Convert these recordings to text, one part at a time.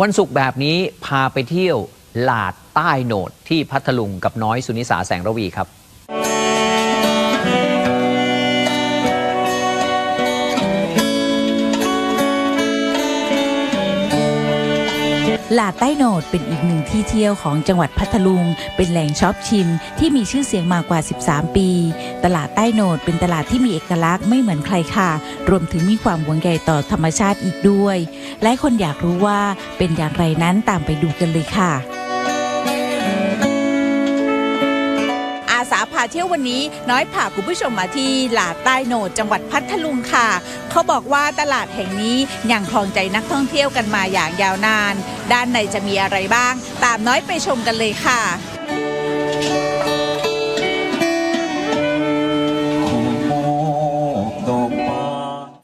วันศุกร์แบบนี้พาไปเที่ยวหลาดใต้โหนดที่พัทลุงกับน้อยสุนิสาแสงระวีครับ ลาดใต้โหนดเป็นอีกหนึ่งที่เที่ยวของจังหวัดพัทลุง เป็นแหล่งช็อปชิมที่มีชื่อเสียงมากว่า 13 ปี ตลาดใต้โหนดเป็นตลาดที่มีเอกลักษณ์ไม่เหมือนใครค่ะ รวมถึงมีความหวงใยต่อธรรมชาติอีกด้วย หลายคนอยากรู้ว่าเป็นอย่างไรนั้นตามไปดูกันเลยค่ะ พาเที่ยววันนี้ น้อยพาคุณผู้ชมมาที่หลาดใต้โหนดจังหวัดพัทลุงค่ะ เขาบอกว่าตลาดแห่งนี้ยังคลองใจนักท่องเที่ยวกันมาอย่างยาวนาน ด้านในจะมีอะไรบ้าง ตามน้อยไปชมกันเลยค่ะ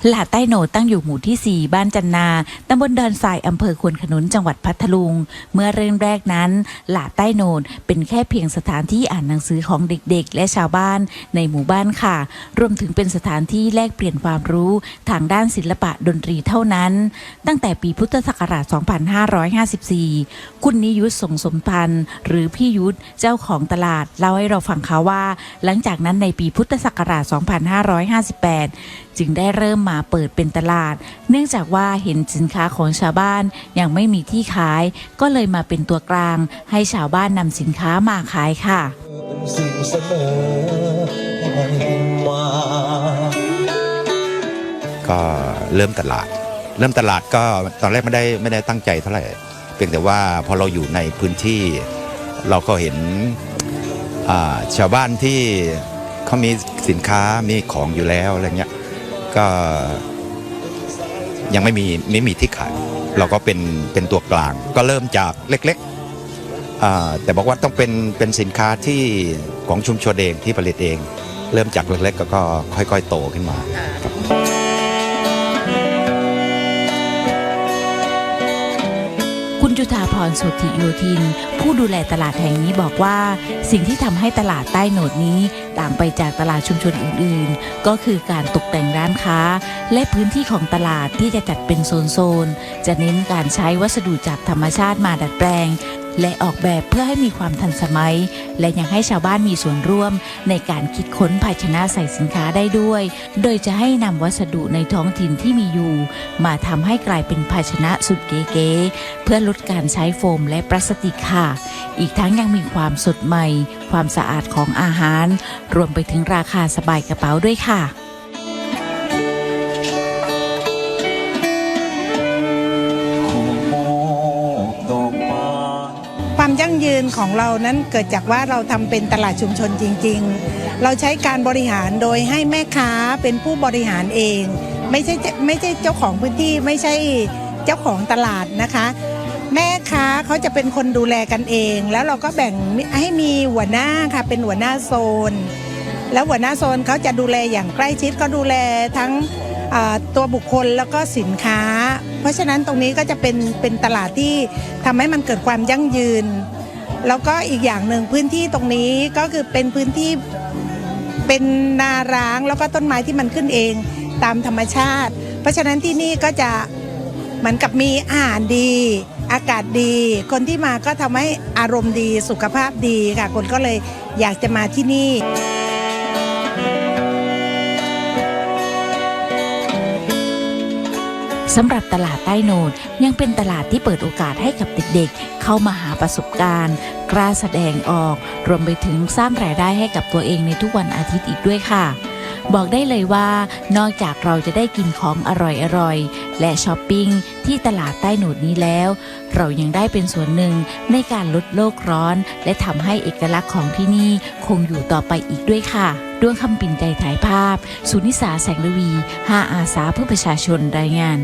หลาดใต้โหนดตั้งอยู่หมู่ที่ 4 บ้านจันนา ตำบลดอนทรายอำเภอควนขนุนจังหวัดพัทลุง เมื่อเริ่มแรกนั้น หลาดใต้โหนดเป็นแค่เพียงสถานที่อ่านหนังสือของเด็กๆ และชาวบ้านในหมู่บ้านค่ะ รวมถึงเป็นสถานที่แลกเปลี่ยนความรู้ทางด้านศิลปะดนตรีเท่านั้น ตั้งแต่ปีพุทธศักราช 2554 คุณนิยุทธสงสมพันธ์ หรือพี่ยุทธเจ้าของตลาดเล่าให้เราฟังค่ะว่า หลังจากนั้นในปีพุทธศักราช 2558 จึงได้เริ่มมาเปิดเป็นตลาด เนื่องจากว่าเห็นสินค้าของชาวบ้านยังไม่มีที่ขาย ก็เลยมาเป็นตัวกลาง ให้ชาวบ้านนำสินค้ามาขายค่ะเป็นสิ่งเสมอให้มาก็เริ่มตลาด เริ่มตลาดก็ตอนแรกไม่ได้ไม่ได้ตั้งใจเท่าไหร่ เพียงแต่ว่าพอเราอยู่ในพื้นที่ เราก็เห็นชาวบ้านที่เขามีสินค้ามีของอยู่แล้วอะไรเงี้ย ก็ยังไม่มีไม่มีที่ขาย เราก็เป็นเป็นตัวกลาง ก็เริ่มจากเล็กๆอ่าแต่บอกว่าต้องเป็นเป็นสินค้าที่ของชุมชนเองที่ผลิตเอง เริ่มจากเล็กๆก็ค่อยๆโตขึ้นมาครับ ธาพรสุทธิโยธิน ผู้ดูแลตลาดแห่งนี้บอกว่า สิ่งที่ทำให้ตลาดใต้โหนดนี้ต่างไปจากตลาดชุมชนอื่นๆ ก็คือการตกแต่งร้านค้า และพื้นที่ของตลาดที่จะจัดเป็นโซนๆ จะเน้นการใช้วัสดุจากธรรมชาติมาดัดแปลง และออกแบบเพื่อให้มีความทันสมัย และยังให้ชาวบ้านมีส่วนร่วม ในการคิดค้นภาชนะใส่สินค้าได้ด้วย โดยจะให้นำวัสดุในท้องถิ่นที่มีอยู่ มาทำให้กลายเป็นภาชนะสุดเก๋ๆเพื่อลดการใช้โฟมและพลาสติกค่ะ อีกทั้งยังมีความสดใหม่ ความสะอาดของอาหาร รวมไปถึงราคาสบายกระเป๋าด้วยค่ะ ความยั่งยืนของเรานั้นเกิดจากว่าเราทำเป็นตลาดชุมชนจริง ๆ เราใช้การบริหารโดยให้แม่ค้าเป็นผู้บริหารเอง ไม่ใช่ไม่ใช่เจ้าของพื้นที่ไม่ใช่เจ้าของตลาดนะคะ แม่ค้าเขาจะเป็นคนดูแลกันเอง แล้วเราก็แบ่งให้มีหัวหน้าค่ะเป็นหัวหน้าโซน แล้วหัวหน้าโซนเขาจะดูแลอย่างใกล้ชิดก็ดูแลทั้ง ตัวบุคคลแล้วก็สินค้า เพราะฉะนั้นตรงนี้ก็จะเป็นเป็นตลาดที่ทำให้มันเกิดความยั่งยืน แล้วก็อีกอย่างหนึ่งพื้นที่ตรงนี้ก็คือเป็นพื้นที่เป็นนาร้างแล้วก็ต้นไม้ที่มันขึ้นเองตามธรรมชาติ เพราะฉะนั้นที่นี่ก็จะเหมือนกับมีอาหารดี อากาศดี คนที่มาก็ทำให้อารมณ์ดีสุขภาพดีค่ะ คนก็เลยอยากจะมาที่นี่ สำหรับตลาดใต้โนดยังเป็นตลาดที่เปิดโอกาสให้กับเด็กๆ เข้ามาหาประสบการณ์ กล้าแสดงออก รวมไปถึงสร้างรายได้ให้กับตัวเองในทุกวันอาทิตย์อีกด้วยค่ะ บอกได้เลยว่านอกจากเราจะได้กินของอร่อยๆ และช้อปปิ้งที่ตลาดใต้โหนดนี้แล้ว เรายังได้เป็นส่วนหนึ่งในการลดโลกร้อน และทำให้เอกลักษณ์ของที่นี่คงอยู่ต่อไปอีกด้วยค่ะ ด้วงคำปิ่นใจถ่ายภาพ สุนิสาแสงระวี 5 อาสาเพื่อประชาชนรายงาน